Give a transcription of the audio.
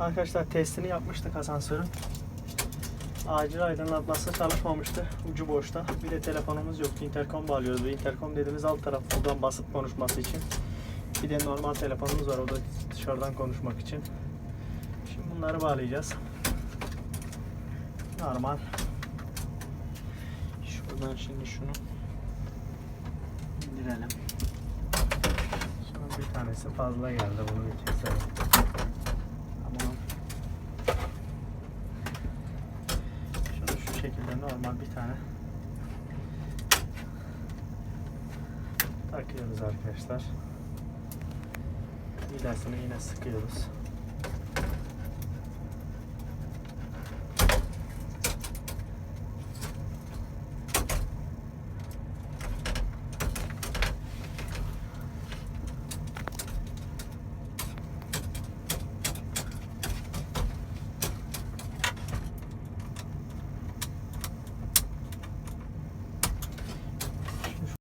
Arkadaşlar testini yapmıştık asansörün. Acil aydınlatması çalışmamıştı. Ucu boşta. Bir de telefonumuz yoktu. Interkom bağlıyoruz. Bu interkom dediğimiz alt taraf buradan basıp konuşması için. Bir de normal telefonumuz var. O da dışarıdan konuşmak için. Şimdi bunları bağlayacağız. Normal. Şuradan şimdi şunu indirelim. Şunun bir tanesi fazla geldi. Bunu bir keselim. Şekilde normal bir tane takıyoruz arkadaşlar. Vidasını yine sıkıyoruz.